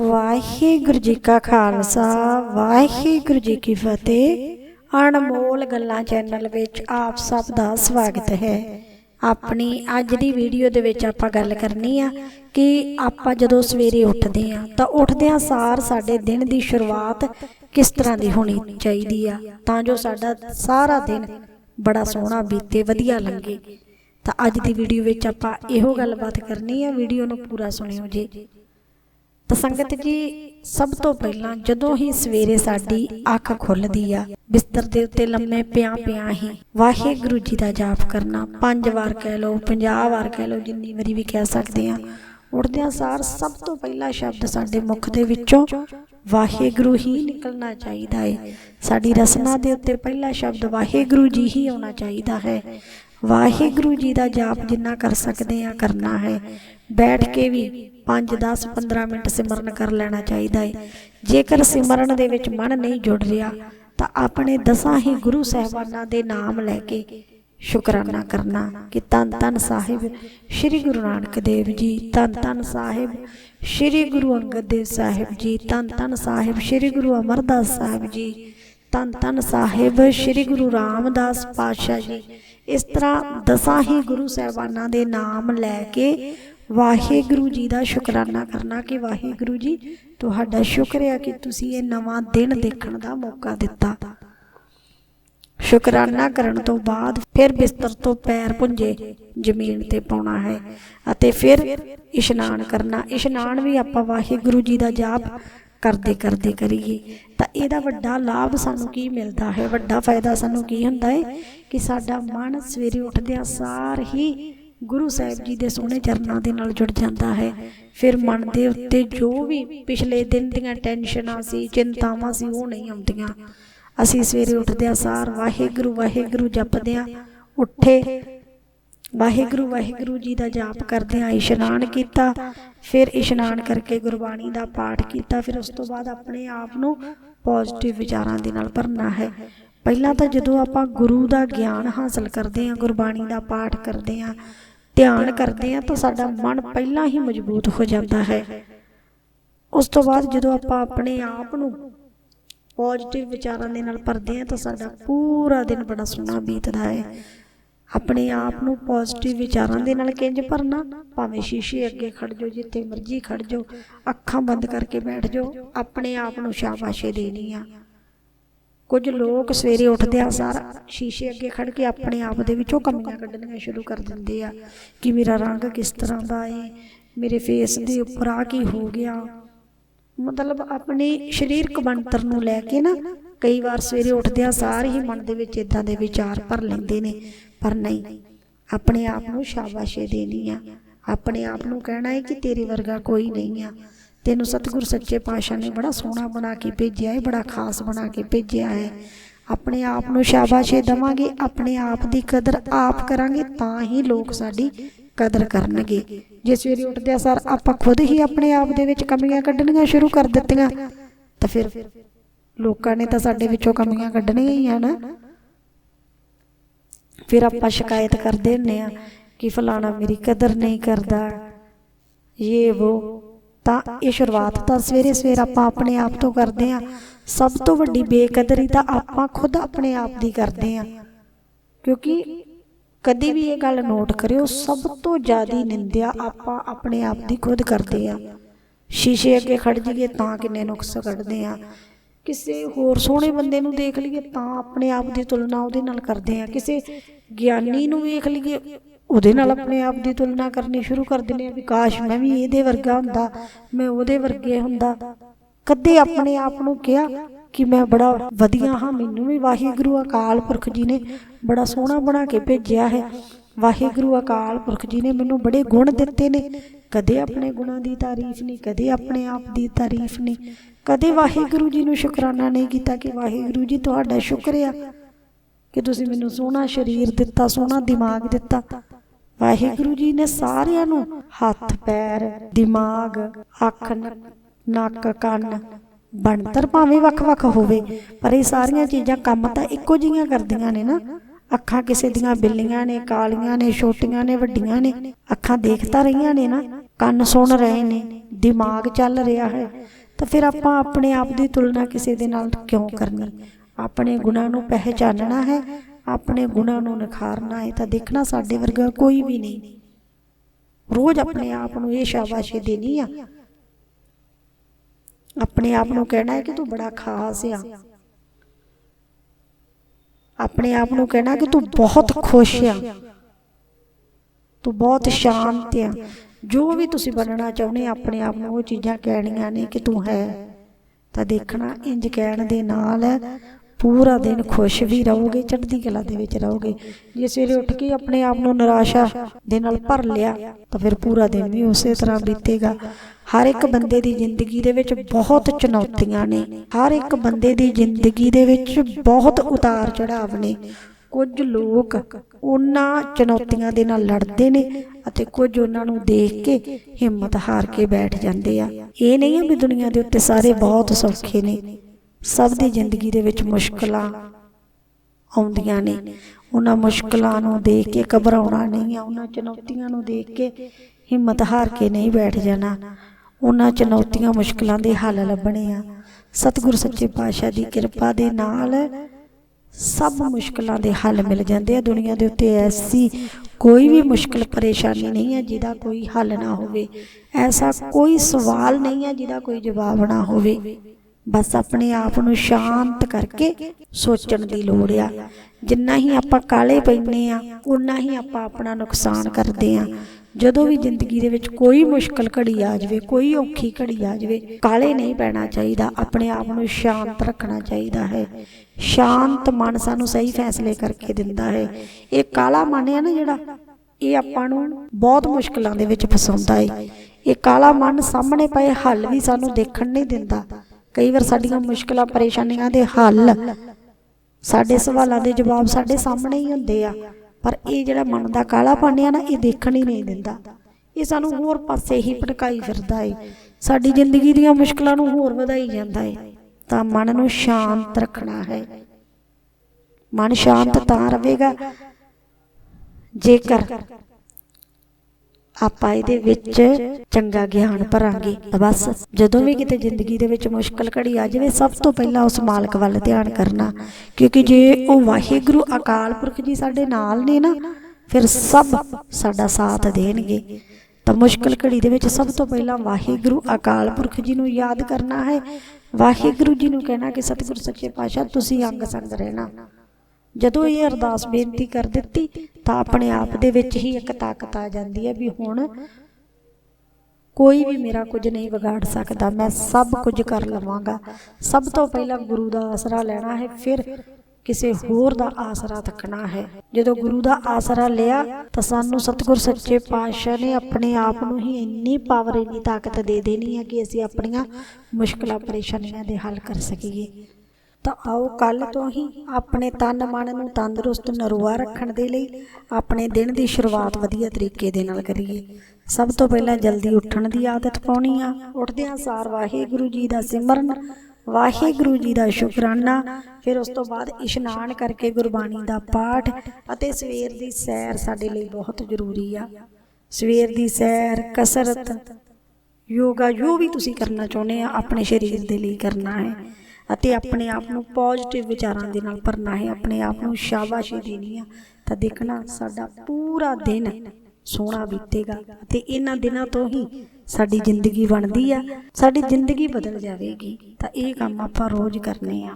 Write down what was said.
ਵਾਹਿਗੁਰੂ ਜੀ ਕਾ ਖਾਲਸਾ, ਵਾਹਿਗੁਰੂ ਜੀ ਕੀ ਫਤਿਹ। ਅਣਮੋਲ ਗੱਲਾਂ ਚੈਨਲ ਵਿੱਚ ਆਪ ਸਭ ਦਾ ਸਵਾਗਤ ਹੈ। ਆਪਣੀ ਅੱਜ ਦੀ ਵੀਡੀਓ ਦੇ ਵਿੱਚ ਆਪਾਂ ਗੱਲ ਕਰਨੀ ਆ ਕਿ ਆਪਾਂ ਜਦੋਂ ਸਵੇਰੇ ਉੱਠਦੇ ਆ, ਤਾਂ ਉੱਠਦਿਆਂ ਸਾਰ ਸਾਡੇ ਦਿਨ ਦੀ ਸ਼ੁਰੂਆਤ ਕਿਸ ਤਰ੍ਹਾਂ ਦੀ ਹੋਣੀ ਚਾਹੀਦੀ ਆ, ਤਾਂ ਜੋ ਸਾਡਾ ਸਾਰਾ ਦਿਨ ਬੜਾ ਸੋਹਣਾ ਬੀਤੇ, ਵਧੀਆ ਲੰਘੇ ਤਾਂ ਅੱਜ ਦੀ ਵੀਡੀਓ ਵਿੱਚ ਆਪਾਂ ਇਹੋ ਗੱਲਬਾਤ ਕਰਨੀ ਆ, ਵੀਡੀਓ ਨੂੰ ਪੂਰਾ ਸੁਣਿਓ ਜੀ। ਤਾਂ ਸੰਗਤ ਜੀ, ਸਭ ਤੋਂ ਪਹਿਲਾਂ ਜਦੋਂ ਹੀ ਸਵੇਰੇ ਸਾਡੀ ਅੱਖ ਖੁੱਲਦੀ ਆ, ਬਿਸਤਰ ਦੇ ਉੱਤੇ ਲੰਮੇ ਪਿਆਂ ਪਿਆਂ ਹੀ ਵਾਹਿਗੁਰੂ ਜੀ ਦਾ ਜਾਪ ਕਰਨਾ, ਪੰਜ ਵਾਰ ਕਹਿ ਲਓ 50 ਵਾਰ ਕਹਿ ਲਓ, ਜਿੰਨੀ ਵਾਰੀ ਵੀ ਕਹਿ ਸਕਦੇ ਆ, ਉੱਠਦਿਆਂ ਸਾਰ ਸਭ ਤੋਂ ਪਹਿਲਾ ਸ਼ਬਦ ਸਾਡੇ ਮੁਖ ਦੇ ਵਿੱਚੋਂ ਵਾਹਿਗੁਰੂ ਹੀ ਨਿਕਲਣਾ ਚਾਹੀਦਾ ਹੈ ਸਾਡੀ ਰਸਨਾ ਦੇ ਉੱਤੇ ਪਹਿਲਾ ਸ਼ਬਦ ਵਾਹਿਗੁਰੂ ਜੀ ਹੀ ਆਉਣਾ ਚਾਹੀਦਾ ਹੈ। ਵਾਹਿਗੁਰੂ ਜੀ ਦਾ ਜਾਪ ਜਿੰਨਾ ਕਰ ਸਕਦੇ ਆ ਕਰਨਾ ਹੈ। ਬੈਠ ਕੇ ਵੀ 5 10 15 ਮਿੰਟ ਸਿਮਰਨ ਕਰ ਲੈਣਾ ਚਾਹੀਦਾ ਹੈ। ਜੇਕਰ ਸਿਮਰਨ ਦੇ ਵਿੱਚ ਮਨ ਨਹੀਂ ਜੁੜ ਰਿਹਾ, ਤਾਂ ਆਪਣੇ ਦਸਾਂ ਹੀ ਗੁਰੂ ਸਾਹਿਬਾਨਾਂ ਦੇ ਨਾਮ ਲੈ ਕੇ ਸ਼ੁਕਰਾਨਾ ਕਰਨਾ ਕਿ ਤਨ ਤਨ ਸਾਹਿਬ ਸ੍ਰੀ ਗੁਰੂ ਨਾਨਕ ਦੇਵ ਜੀ ਤਨ ਤਨ ਸਾਹਿਬ ਸ੍ਰੀ ਗੁਰੂ ਅੰਗਦ ਦੇਵ ਸਾਹਿਬ ਜੀ ਤਨ ਤਨ ਸਾਹਿਬ ਸ੍ਰੀ ਗੁਰੂ ਅਮਰਦਾਸ ਸਾਹਿਬ ਜੀ ਧੰਨ ਧੰਨ ਸਾਹਿਬ ਸ੍ਰੀ ਗੁਰੂ ਰਾਮਦਾਸ ਪਾਤਸ਼ਾਹ ਜੀ। ਇਸ ਤਰ੍ਹਾਂ ਦਸਾਂ ਹੀ ਗੁਰੂ ਸਾਹਿਬਾਨਾਂ ਦੇ ਨਾਮ ਲੈ ਕੇ ਵਾਹਿਗੁਰੂ ਜੀ ਦਾ ਸ਼ੁਕਰਾਨਾ ਕਰਨਾ ਕਿ ਵਾਹਿਗੁਰੂ ਜੀ, ਤੁਹਾਡਾ ਸ਼ੁਕਰ ਹੈ ਕਿ ਤੁਸੀਂ ਇਹ ਨਵਾਂ ਦਿਨ ਦੇਖਣ ਦਾ ਮੌਕਾ ਦਿੱਤਾ। ਸ਼ੁਕਰਾਨਾ ਕਰਨ ਤੋਂ ਬਾਅਦ ਫਿਰ ਬਿਸਤਰ ਤੋਂ ਪੈਰ ਪੁੰਜੇ ਜ਼ਮੀਨ ਤੇ ਪਾਉਣਾ ਹੈ ਅਤੇ ਫਿਰ ਇਸ਼ਨਾਨ ਕਰਨਾ। ਇਸ਼ਨਾਨ ਵੀ ਆਪਾਂ ਵਾਹਿਗੁਰੂ ਜੀ ਦਾ ਜਾਪ ਕਰਦੇ ਕਰਦੇ, ਕਰੀਏ। ਤਾਂ ਇਹਦਾ ਵੱਡਾ ਲਾਭ ਸਾਨੂੰ ਕੀ ਮਿਲਦਾ ਹੈ? ਵੱਡਾ ਫਾਇਦਾ ਸਾਨੂੰ ਕੀ ਹੁੰਦਾ ਹੈ? ਕਿ ਸਾਡਾ ਮਨ ਸਵੇਰੇ ਉੱਠਦਿਆਂ ਸਾਰ ਹੀ ਗੁਰੂ ਸਾਹਿਬ ਜੀ ਦੇ ਸੋਹਣੇ ਚਰਨਾਂ ਦੇ ਨਾਲ ਜੁੜ ਜਾਂਦਾ ਹੈ। ਫਿਰ ਮਨ ਦੇ ਉੱਤੇ ਜੋ ਵੀ ਪਿਛਲੇ ਦਿਨ ਦੀਆਂ ਟੈਨਸ਼ਨਾਂ ਸੀ, ਚਿੰਤਾਵਾਂ ਸੀ, ਉਹ ਨਹੀਂ ਆਉਂਦੀਆਂ। ਅਸੀਂ ਸਵੇਰੇ ਉੱਠਦਿਆਂ ਸਾਰ ਵਾਹਿਗੁਰੂ ਵਾਹਿਗੁਰੂ ਜਪਦਿਆਂ ਉੱਠੇ ਵਾਹਿਗੁਰੂ ਵਾਹਿਗੁਰੂ ਜੀ ਦਾ ਜਾਪ ਕਰਦਿਆਂ ਇਸ਼ਨਾਨ ਕੀਤਾ, ਫਿਰ ਇਸ਼ਨਾਨ ਕਰਕੇ ਗੁਰਬਾਣੀ ਦਾ ਪਾਠ ਕੀਤਾ, ਫਿਰ ਉਸ ਤੋਂ ਬਾਅਦ ਆਪਣੇ ਆਪ ਨੂੰ ਪੋਜ਼ਿਟਿਵ ਵਿਚਾਰਾਂ ਦੇ ਨਾਲ ਭਰਨਾ ਹੈ। ਪਹਿਲਾਂ ਤਾਂ ਜਦੋਂ ਆਪਾਂ ਗੁਰੂ ਦਾ ਗਿਆਨ ਹਾਸਲ ਕਰਦੇ ਹਾਂ, ਗੁਰਬਾਣੀ ਦਾ ਪਾਠ ਕਰਦੇ ਹਾਂ, ਧਿਆਨ ਕਰਦੇ ਹਾਂ, ਤਾਂ ਸਾਡਾ ਮਨ ਪਹਿਲਾਂ ਹੀ ਮਜ਼ਬੂਤ ਹੋ ਜਾਂਦਾ ਹੈ। ਉਸ ਤੋਂ ਬਾਅਦ ਜਦੋਂ ਆਪਾਂ ਆਪਣੇ ਆਪ ਨੂੰ ਪੋਜ਼ਿਟਿਵ ਵਿਚਾਰਾਂ ਦੇ ਨਾਲ ਭਰਦੇ ਹਾਂ, ਤਾਂ ਸਾਡਾ ਪੂਰਾ ਦਿਨ ਬੜਾ ਸੋਹਣਾ ਬੀਤਦਾ ਹੈ। ਆਪਣੇ ਆਪ ਨੂੰ ਪੋਜ਼ਿਟਿਵ ਵਿਚਾਰਾਂ ਦੇ ਨਾਲ ਕਿੰਜ ਭਰਨਾ? ਭਾਵੇਂ ਸ਼ੀਸ਼ੇ ਅੱਗੇ ਖੜ ਜਾਓ, ਜਿੱਥੇ ਮਰਜ਼ੀ ਖੜ ਜਾਓ, ਅੱਖਾਂ ਬੰਦ ਕਰਕੇ ਬੈਠ ਜਾਓ, ਆਪਣੇ ਆਪ ਨੂੰ ਸ਼ਾਬਾਸ਼ੇ ਦੇਣੀ ਆ ਕੁਝ ਲੋਕ ਸਵੇਰੇ ਉੱਠਦੇ ਆ, ਸਾਰ ਸ਼ੀਸ਼ੇ ਅੱਗੇ ਖੜ ਕੇ ਆਪਣੇ ਆਪ ਦੇ ਵਿੱਚੋਂ ਕਮੀਆਂ ਕੱਢਣੀਆਂ ਸ਼ੁਰੂ ਕਰ ਦਿੰਦੇ ਆ, ਕਿ ਮੇਰਾ ਰੰਗ ਕਿਸ ਤਰ੍ਹਾਂ ਦਾ ਏ, ਮੇਰੇ ਫੇਸ ਦੇ ਉੱਪਰ ਆ ਕੀ ਹੋ ਗਿਆ। ਮਤਲਬ ਆਪਣੇ ਸਰੀਰਕ ਬਣਤਰ ਨੂੰ ਲੈ ਕੇ ਨਾ ਕਈ ਵਾਰ ਸਵੇਰੇ ਉੱਠਦਿਆਂ ਸਾਰ ਹੀ ਮਨ ਦੇ ਵਿੱਚ ਇਦਾਂ ਦੇ ਵਿਚਾਰ ਭਰ ਲੈਂਦੇ ਨੇ, ਪਰ ਨਹੀਂ, ਆਪਣੇ ਆਪ ਨੂੰ ਸ਼ਾਬਾਸ਼ੇ ਦੇਣੀ ਆ। ਆਪਣੇ ਆਪ ਨੂੰ ਕਹਿਣਾ ਹੈ ਕਿ ਤੇਰੇ ਵਰਗਾ ਕੋਈ ਨਹੀਂ ਆ। ਤੈਨੂੰ ਸਤਿਗੁਰ ਸੱਚੇ ਪਾਤਸ਼ਾਹ ਨੇ ਬੜਾ ਸੋਹਣਾ ਬਣਾ ਕੇ ਭੇਜਿਆ ਹੈ, ਬੜਾ ਖਾਸ ਬਣਾ ਕੇ ਭੇਜਿਆ ਹੈ। ਆਪਣੇ ਆਪ ਨੂੰ ਸ਼ਾਬਾਸ਼ੇ ਦਵਾਂਗੇ, ਆਪਣੇ ਆਪ ਦੀ ਕਦਰ ਆਪ ਕਰਾਂਗੇ, ਤਾਂ ਹੀ ਲੋਕ ਸਾਡੀ ਕਦਰ ਕਰਨਗੇ। ਜੇ ਸਵੇਰੇ ਉੱਠਦੇ ਆ ਸਰ ਆਪਾਂ ਖੁਦ ਹੀ ਆਪਣੇ ਆਪ ਦੇ ਵਿੱਚ ਕਮੀਆਂ ਕੱਢਣੀਆਂ ਸ਼ੁਰੂ ਕਰ ਦਿੱਤੀਆਂ, ਤਾਂ ਫਿਰ ਲੋਕਾਂ ਨੇ ਤਾਂ ਸਾਡੇ ਵਿੱਚੋਂ ਕਮੀਆਂ ਕੱਢਣੀਆਂ ਹੀ ਆ ਨਾ। ਫਿਰ ਆਪਾਂ ਸ਼ਿਕਾਇਤ ਕਰਦੇ ਹੁੰਨੇ ਆ ਕਿ ਫਲਾਣਾ ਮੇਰੀ ਕਦਰ ਨਹੀਂ ਕਰਦਾ। ਇਹ ਉਹ ਤਾਂ ਇਹ ਸ਼ੁਰੂਆਤ ਤਾਂ ਸਵੇਰੇ ਸਵੇਰ ਆਪਾਂ ਆਪਣੇ ਆਪ ਤੋਂ ਕਰਦੇ ਆ। ਸਭ ਤੋਂ ਵੱਡੀ ਬੇਕਦਰੀ ਤਾਂ ਆਪਾਂ ਖੁਦ ਆਪਣੇ ਆਪ ਦੀ ਕਰਦੇ ਆ। ਕਿਉਂਕਿ ਕਦੀ ਵੀ ਇਹ ਗੱਲ ਨੋਟ ਕਰਿਓ, ਸਭ ਤੋਂ ਜ਼ਿਆਦੀ ਨਿੰਦਿਆ ਆਪਾਂ ਆਪਣੇ ਆਪ ਦੀ ਖੁਦ ਕਰਦੇ ਆ। ਸ਼ੀਸ਼ੇ ਅੱਗੇ ਖੜ ਜਾਈਏ ਤਾਂ ਕਿੰਨੇ ਨੁਕਸ ਕੱਢਦੇ ਆ। ਕਿਸੇ ਹੋਰ ਸੋਹਣੇ ਬੰਦੇ ਨੂੰ ਦੇਖ ਲਈਏ ਤਾਂ ਆਪਣੇ ਆਪ ਦੀ ਤੁਲਨਾ ਉਹਦੇ ਨਾਲ ਕਰਦੇ ਆ ਕਿਸੇ ਗਿਆਨੀ ਨੂੰ ਵੇਖ ਲਈਏ, ਉਹਦੇ ਨਾਲ ਆਪਣੇ ਆਪ ਦੀ ਤੁਲਨਾ ਕਰਨੀ ਸ਼ੁਰੂ ਕਰ ਦਿੰਦੇ ਆ ਵੀ ਕਾਸ਼ ਮੈਂ ਵੀ ਇਹਦੇ ਵਰਗਾ ਹੁੰਦਾ, ਮੈਂ ਉਹਦੇ ਵਰਗੇ ਹੁੰਦਾ। ਕਦੇ ਆਪਣੇ ਆਪ ਨੂੰ ਕਿਹਾ ਕਿ ਮੈਂ ਬੜਾ ਵਧੀਆ ਹਾਂ, ਮੈਨੂੰ ਵੀ ਵਾਹਿਗੁਰੂ ਅਕਾਲ ਪੁਰਖ ਜੀ ਨੇ ਬੜਾ ਸੋਹਣਾ ਬਣਾ ਕੇ ਭੇਜਿਆ ਹੈ। ਵਾਹਿਗੁਰੂ ਅਕਾਲ ਪੁਰਖ ਜੀ ਨੇ ਮੈਨੂੰ ਬੜੇ ਗੁਣ ਦਿੱਤੇ ਨੇ। ਕਦੇ ਆਪਣੇ ਗੁਣਾਂ ਦੀ ਤਾਰੀਫ ਨਹੀਂ, ਕਦੇ ਆਪਣੇ ਆਪ ਦੀ ਤਾਰੀਫ ਨਹੀਂ। ਕਦੇ ਵਾਹਿਗੁਰੂ ਜੀ ਨੂੰ ਸ਼ੁਕਰਾਨਾ ਨਹੀਂ ਕੀਤਾ ਕਿ ਵਾਹਿਗੁਰੂ ਜੀ ਤੁਹਾਡਾ ਸ਼ੁਕਰਿਆ ਕਿ ਤੁਸੀਂ ਮੈਨੂੰ ਸੋਹਣਾ ਸਰੀਰ ਦਿੱਤਾ, ਸੋਹਣਾ ਦਿਮਾਗ ਦਿੱਤਾ। ਵਾਹਿਗੁਰੂ ਜੀ ਨੇ ਸਾਰਿਆਂ ਨੂੰ ਹੱਥ, ਪੈਰ, ਦਿਮਾਗ ਅੱਖ ਨੱਕ, ਕੰਨ ਬਣਤਰ ਭਾਵੇਂ ਵੱਖ-ਵੱਖ ਹੋਵੇ, ਪਰ ਇਹ ਸਾਰੀਆਂ ਚੀਜ਼ਾਂ ਕੰਮ ਤਾਂ ਇੱਕੋ ਜਿਹੀਆਂ ਕਰਦੀਆਂ ਨੇ ਨਾ। ਅੱਖਾਂ ਕਿਸੇ ਦੀਆਂ ਬਿੱਲੀਆਂ ਨੇ, ਕਾਲੀਆਂ ਨੇ, ਛੋਟੀਆਂ ਨੇ, ਵੱਡੀਆਂ ਨੇ, ਅੱਖਾਂ ਦੇਖਤਾ ਰਹੀਆਂ ਨੇ ਨਾ। ਕੰਨ ਸੁਣ ਰਹੇ ਨੇ, ਦਿਮਾਗ ਚੱਲ ਰਿਹਾ ਹੈ। ਤਾਂ ਫਿਰ ਆਪਾਂ ਆਪਣੇ ਆਪ ਦੀ ਤੁਲਨਾ ਕਿਸੇ ਦੇ ਨਾਲ ਕਿਉਂ ਕਰਨੀ? ਆਪਣੇ ਗੁਣਾਂ ਨੂੰ ਪਹਿਚਾਨਣਾ ਹੈ, ਆਪਣੇ ਗੁਣਾਂ ਨੂੰ ਨਿਖਾਰਨਾ ਹੈ ਤਾਂ ਦੇਖਣਾ ਸਾਡੇ ਵਰਗਾ ਕੋਈ ਵੀ ਨਹੀਂ। ਰੋਜ਼ ਆਪਣੇ ਆਪ ਨੂੰ ਇਹ ਸ਼ਾਬਾਸ਼ੀ ਦੇਣੀ ਆ। ਆਪਣੇ ਆਪ ਨੂੰ ਕਹਿਣਾ ਹੈ ਕਿ ਤੂੰ ਬੜਾ ਖਾਸ ਆ। ਆਪਣੇ ਆਪ ਨੂੰ ਕਹਿਣਾ ਕਿ ਤੂੰ ਬਹੁਤ ਖੁਸ਼ ਆ। ਤੂੰ ਬਹੁਤ ਸ਼ਾਂਤ ਆ। ਜੋ ਵੀ ਤੁਸੀਂ ਬਣਨਾ ਚਾਹੁੰਦੇ ਆਪਣੇ ਆਪ ਨੂੰ ਉਹ ਚੀਜ਼ਾਂ ਕਹਿਣੀਆਂ ਨੇ ਕਿ ਤੂੰ ਹੈ। ਤਾਂ ਦੇਖਣਾ ਇੰਜ ਕਹਿਣ ਦੇ ਨਾਲ ਪੂਰਾ ਦਿਨ ਖੁਸ਼ ਵੀ ਰਹੋਗੇ, ਚੜ੍ਹਦੀ ਕਲਾ ਦੇ ਵਿੱਚ ਰਹੋਗੇ। ਜੇ ਸਵੇਰੇ ਉੱਠ ਕੇ ਆਪਣੇ ਆਪ ਨੂੰ ਨਿਰਾਸ਼ਾ ਦੇ ਨਾਲ ਭਰ ਲਿਆ, ਤਾਂ ਫਿਰ ਪੂਰਾ ਦਿਨ ਵੀ ਉਸੇ ਤਰ੍ਹਾਂ ਬੀਤੇਗਾ। ਹਰ ਇੱਕ ਬੰਦੇ ਦੀ ਜ਼ਿੰਦਗੀ ਦੇ ਵਿੱਚ ਬਹੁਤ ਚੁਣੌਤੀਆਂ ਨੇ। ਹਰ ਇੱਕ ਬੰਦੇ ਦੀ ਜ਼ਿੰਦਗੀ ਦੇ ਵਿੱਚ ਬਹੁਤ ਉਤਾਰ ਚੜਾਵ ਨੇ। ਕੁਝ ਲੋਕ ਉਹਨਾਂ ਚੁਣੌਤੀਆਂ ਦੇ ਨਾਲ ਲੜਦੇ ਨੇ ਅਤੇ ਕੁਝ ਉਹਨਾਂ ਨੂੰ ਦੇਖ ਕੇ ਹਿੰਮਤ ਹਾਰ ਕੇ ਬੈਠ ਜਾਂਦੇ ਆ। ਇਹ ਨਹੀਂ ਹੈ ਵੀ ਦੁਨੀਆ ਦੇ ਉੱਤੇ ਸਾਰੇ ਬਹੁਤ ਸੌਖੇ ਨੇ। ਸਭ ਦੀ ਜ਼ਿੰਦਗੀ ਦੇ ਵਿੱਚ ਮੁਸ਼ਕਲਾਂ ਆਉਂਦੀਆਂ ਨੇ। ਉਹਨਾਂ ਮੁਸ਼ਕਲਾਂ ਨੂੰ ਦੇਖ ਕੇ ਘਬਰਾਉਣਾ ਨਹੀਂ ਆ। ਉਹਨਾਂ ਚੁਣੌਤੀਆਂ ਨੂੰ ਦੇਖ ਕੇ ਹਿੰਮਤ ਹਾਰ ਕੇ ਨਹੀਂ ਬੈਠ ਜਾਣਾ। ਉਹਨਾਂ ਚੁਣੌਤੀਆਂ ਮੁਸ਼ਕਲਾਂ ਦੇ ਹੱਲ ਲੱਭਣੇ ਆ। ਸਤਿਗੁਰ ਸੱਚੇ ਪਾਤਸ਼ਾਹ ਦੀ ਕਿਰਪਾ ਦੇ ਨਾਲ ਸਭ ਮੁਸ਼ਕਲਾਂ ਦੇ ਹੱਲ ਮਿਲ ਜਾਂਦੇ ਆ ਦੁਨੀਆ ਦੇ ਉੱਤੇ। ਐਸੀ ਕੋਈ ਵੀ ਮੁਸ਼ਕਲ, ਪਰੇਸ਼ਾਨੀ ਨਹੀਂ ਹੈ ਜਿਹਦਾ ਕੋਈ ਹੱਲ ਨਾ ਹੋਵੇ। ਐਸਾ ਕੋਈ ਸਵਾਲ ਨਹੀਂ ਹੈ ਜਿਹਦਾ ਕੋਈ ਜਵਾਬ ਨਾ ਹੋਵੇ। ਬਸ ਆਪਣੇ ਆਪ ਨੂੰ ਸ਼ਾਂਤ ਕਰਕੇ ਸੋਚਣ ਦੀ ਲੋੜ ਆ। ਜਿੰਨਾ ਹੀ ਆਪਾਂ ਕਾਲੇ ਪੈਨੇ ਆ ਉਨਾ ਹੀ ਆਪਾਂ ਆਪਣਾ ਨੁਕਸਾਨ ਕਰਦੇ ਆ। ਜਦੋਂ ਵੀ ਜ਼ਿੰਦਗੀ ਦੇ ਵਿੱਚ ਕੋਈ ਮੁਸ਼ਕਲ ਘੜੀ ਆ ਜਾਵੇ, ਕੋਈ ਔਖੀ ਘੜੀ ਆ ਜਾਵੇ, ਕਾਲੇ ਨਹੀਂ ਪੈਣਾ ਚਾਹੀਦਾ, ਆਪਣੇ ਆਪ ਨੂੰ ਸ਼ਾਂਤ ਰੱਖਣਾ ਚਾਹੀਦਾ ਹੈ। ਸ਼ਾਂਤ ਮਨ ਸਾਨੂੰ ਸਹੀ ਫੈਸਲੇ ਕਰਕੇ ਦਿੰਦਾ ਹੈ। ਇਹ ਕਾਲਾ ਮਨ ਹੈ ਨਾ ਜਿਹੜਾ, ਇਹ ਆਪਾਂ ਨੂੰ ਬਹੁਤ ਮੁਸ਼ਕਲਾਂ ਦੇ ਵਿੱਚ ਫਸਾਉਂਦਾ ਹੈ ਇਹ ਕਾਲਾ ਮਨ ਸਾਹਮਣੇ ਪਏ ਹੱਲ ਵੀ ਸਾਨੂੰ ਦੇਖਣ ਨਹੀਂ ਦਿੰਦਾ। ਕਈ ਵਾਰ ਸਾਡੀਆਂ ਮੁਸ਼ਕਲਾਂ, ਪਰੇਸ਼ਾਨੀਆਂ ਦੇ ਹੱਲ ਸਾਡੇ ਸਵਾਲਾਂ ਦੇ ਜਵਾਬ ਸਾਡੇ ਸਾਹਮਣੇ ਹੀ ਹੁੰਦੇ ਆ। ਪਰ ਇਹ ਜਿਹੜਾ ਮਨ ਦਾ ਕਾਲਾ ਆ ਨਾ, ਇਹ ਦੇਖਣ ਹੀ ਨਹੀਂ ਦਿੰਦਾ। ਇਹ ਸਾਨੂੰ ਹੋਰ ਪਾਸੇ ਹੀ ਭਟਕਾਈ ਫਿਰਦਾ ਏ। ਸਾਡੀ ਜ਼ਿੰਦਗੀ ਦੀਆਂ ਮੁਸ਼ਕਲਾਂ ਨੂੰ ਹੋਰ ਵਧਾਈ ਜਾਂਦਾ ਏ। ਤਾਂ ਮਨ ਨੂੰ ਸ਼ਾਂਤ ਰੱਖਣਾ ਹੈ। ਮਨ ਸ਼ਾਂਤ ਤਾਂ ਰਹੇਗਾ ਜੇਕਰ ਆਪਾਂ ਇਹਦੇ ਵਿੱਚ ਚੰਗਾ ਗਿਆਨ ਭਰਾਂਗੇ। ਤਾਂ ਬਸ, ਜਦੋਂ ਵੀ ਕਿਤੇ ਜ਼ਿੰਦਗੀ ਦੇ ਵਿੱਚ ਮੁਸ਼ਕਲ ਘੜੀ ਆ ਜਾਵੇ, ਸਭ ਤੋਂ ਪਹਿਲਾਂ ਉਸ ਮਾਲਕ ਵੱਲ ਧਿਆਨ ਕਰਨਾ। ਕਿਉਂਕਿ ਜੇ ਉਹ ਵਾਹਿਗੁਰੂ ਅਕਾਲ ਪੁਰਖ ਜੀ ਸਾਡੇ ਨਾਲ ਨੇ ਨਾ, ਫਿਰ ਸਭ ਸਾਡਾ ਸਾਥ ਦੇਣਗੇ। ਤਾਂ ਮੁਸ਼ਕਲ ਘੜੀ ਦੇ ਵਿੱਚ ਸਭ ਤੋਂ ਪਹਿਲਾਂ ਵਾਹਿਗੁਰੂ ਅਕਾਲ ਪੁਰਖ ਜੀ ਨੂੰ ਯਾਦ ਕਰਨਾ ਹੈ। ਵਾਹਿਗੁਰੂ ਜੀ ਨੂੰ ਕਹਿਣਾ ਕਿ, ਸਤਿਗੁਰ ਸੱਚੇ ਪਾਤਸ਼ਾਹ, ਤੁਸੀਂ ਅੰਗ ਸੰਗ ਰਹਿਣਾ। ਜਦੋਂ ਇਹ ਅਰਦਾਸ ਬੇਨਤੀ ਕਰ ਦਿੱਤੀ ਤਾਂ ਆਪਣੇ ਆਪ ਦੇ ਵਿੱਚ ਹੀ ਇੱਕ ਤਾਕਤ ਆ ਜਾਂਦੀ ਹੈ ਵੀ ਹੁਣ ਕੋਈ ਵੀ ਮੇਰਾ ਕੁਝ ਨਹੀਂ ਵਿਗਾੜ ਸਕਦਾ ਮੈਂ ਸਭ ਕੁਝ ਕਰ ਲਵਾਂਗਾ। ਸਭ ਤੋਂ ਪਹਿਲਾਂ ਗੁਰੂ ਦਾ ਆਸਰਾ ਲੈਣਾ ਹੈ ਫਿਰ ਕਿਸੇ ਹੋਰ ਦਾ ਆਸਰਾ ਤੱਕਣਾ ਹੈ। ਜਦੋਂ ਗੁਰੂ ਦਾ ਆਸਰਾ ਲਿਆ ਤਾਂ ਸਾਨੂੰ ਸਤਿਗੁਰ ਸੱਚੇ ਪਾਤਸ਼ਾਹ ਨੇ ਆਪਣੇ ਆਪ ਨੂੰ ਹੀ ਇੰਨੀ ਪਾਵਰ ਇੰਨੀ ਤਾਕਤ ਦੇ ਦੇਣੀ ਹੈ ਕਿ ਅਸੀਂ ਆਪਣੀਆਂ ਮੁਸ਼ਕਲਾਂ ਪਰੇਸ਼ਾਨੀਆਂ ਦੇ ਹੱਲ ਕਰ ਸਕੀਏ। ਤਾਂ ਆਓ ਕੱਲ ਤੋਂ ਹੀ ਆਪਣੇ ਤਨ ਮਨ ਨੂੰ ਤੰਦਰੁਸਤ ਨਰੋਆ ਰੱਖਣ ਦੇ ਲਈ ਆਪਣੇ ਦਿਨ ਦੀ ਸ਼ੁਰੂਆਤ ਵਧੀਆ ਤਰੀਕੇ ਦੇ ਨਾਲ ਕਰੀਏ। ਸਭ ਤੋਂ ਪਹਿਲਾਂ ਜਲਦੀ ਉੱਠਣ ਦੀ ਆਦਤ ਪਾਉਣੀ ਆ। ਉੱਠਦਿਆਂ ਸਾਰ ਵਾਹਿਗੁਰੂ ਜੀ ਦਾ ਸਿਮਰਨ, ਵਾਹਿਗੁਰੂ ਜੀ ਦਾ ਸ਼ੁਕਰਾਨਾ, ਫਿਰ ਉਸ ਤੋਂ ਬਾਅਦ ਇਸ਼ਨਾਨ ਕਰਕੇ ਗੁਰਬਾਣੀ ਦਾ ਪਾਠ ਅਤੇ ਸਵੇਰ ਦੀ ਸੈਰ ਸਾਡੇ ਲਈ ਬਹੁਤ ਜ਼ਰੂਰੀ ਆ। ਸਵੇਰ ਦੀ ਸੈਰ, ਕਸਰਤ, ਯੋਗਾ, ਜੋ ਵੀ ਤੁਸੀਂ ਕਰਨਾ ਚਾਹੁੰਦੇ ਆ, ਆਪਣੇ ਸਰੀਰ ਦੇ ਲਈ ਕਰਨਾ ਹੈ। ਅਤੇ ਆਪਣੇ ਆਪ ਨੂੰ ਪੋਜ਼ਿਟਿਵ ਵਿਚਾਰਾਂ ਦੇ ਨਾਲ ਭਰਨਾ ਹੈ। ਆਪਣੇ ਆਪ ਨੂੰ ਸ਼ਾਬਾਸ਼ੀ ਦੇਣੀ ਆ। ਤਾਂ ਦੇਖਣਾ, ਸਾਡਾ ਪੂਰਾ ਦਿਨ ਸੋਹਣਾ ਬੀਤੇਗਾ ਅਤੇ ਇਹਨਾਂ ਦਿਨਾਂ ਤੋਂ ਹੀ ਸਾਡੀ ਜ਼ਿੰਦਗੀ ਬਣਦੀ ਆ। ਸਾਡੀ ਜ਼ਿੰਦਗੀ ਬਦਲ ਜਾਵੇਗੀ। ਤਾਂ ਇਹ ਕੰਮ ਆਪਾਂ ਰੋਜ਼ ਕਰਨੇ ਆ।